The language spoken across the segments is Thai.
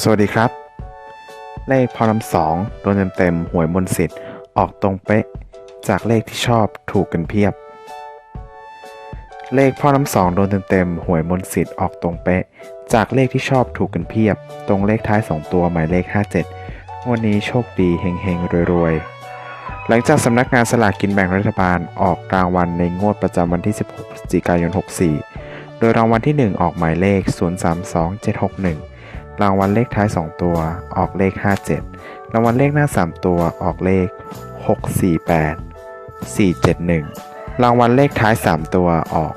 สวัสดีครับ เลขพอน้ำสองโดนเต็มๆหวยมนสิทธิ์ออกตรงเป๊ะ จากเลขที่ชอบถูกกันเพียบ เลขพ่อน้ำสองโดนเต็มๆหวยมนสิทธิ์ออกตรงเป๊ะ จากเลขที่ชอบถูกกันเพียบ ตรงเลขท้าย 2 ตัวหมายเลข 57งวดนี้โชคดีเฮงๆรวยๆ หลังจากสำนักงานสลากกินแบ่งรัฐบาลออกรางวัลในงวดประจำวันที่ 16พฤศจิกายน 64 โดยรางวัลที่ 1 ออกหมายเลข 032761 รางวัลเลขท้าย 2 ตัว ออกเลข 57 รางวัลเลขหน้า 3 ตัว ออกเลข 648 471 รางวัลเลขท้าย 3 ตัว ออก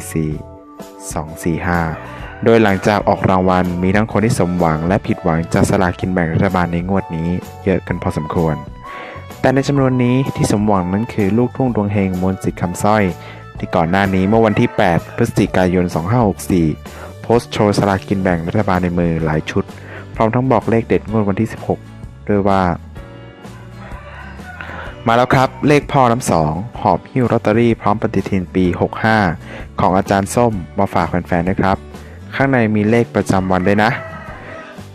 844 245 โดยหลังจากออกรางวัลมีทั้งคนที่สมหวังและผิดหวังจากสลากกินแบ่งรัฐบาลในงวดนี้ เยอะกันพอสมควร แต่ในจำนวนนี้ที่สมหวังนั้นคือลูกทุ่งดวงเฮงมนสิทธิ์คำสร้อยที่ก่อนหน้านี้เมื่อวันที่ 8 พฤศจิกายน 2564 โพสต์โชว์สลากกินแบ่งรัฐบาลในมือหลายชุด พร้อมทั้งบอกเลขเด็ดงวดวันที่ 16 ด้วยว่า มาแล้วครับ เลขพ่อน้ำสอง หอบหิ้วลอตเตอรี่พร้อมปฏิทินปี 65 ของอาจารย์ส้มมาฝากแฟนๆด้วยครับ ข้างในมีเลขประจำวันด้วยนะ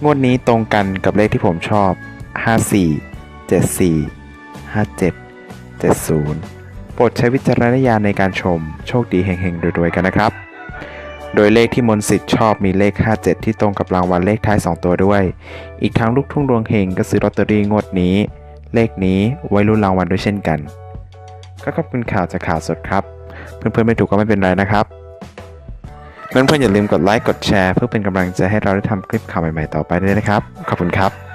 งวดนี้ตรงกันกับเลขที่ผมชอบ 54 74 57 70 โปรดใช้วิจารณญาณในการชม โชคดีเฮงๆรวยๆกันนะครับ โดยเลขที่มนต์สิทธิ์ชอบมีเลข 57 ที่ตรงกับรางวัลเลขท้าย 2 ตัวด้วย อีกทั้งลูกทุ่งดวงเฮงก็ซื้อลอตเตอรี่งวดนี้ เลขนี้ไว้รุ่นรางวัลด้วยเช่นกัน ก็ขอบคุณข่าวจากข่าวสดครับ เพื่อนๆไม่ถูกก็ไม่เป็นไรนะครับ เพื่อนๆอย่าลืมกดไลค์กดแชร์ เพื่อเป็นกำลังใจให้เราได้ทำคลิปข่าวใหม่ๆต่อไปด้วยนะครับ ขอบคุณครับ